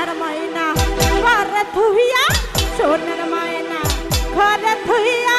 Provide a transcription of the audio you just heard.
সোনার ময়না ঘরে থুইয়া সোনার ময়না ঘরে থুইয়া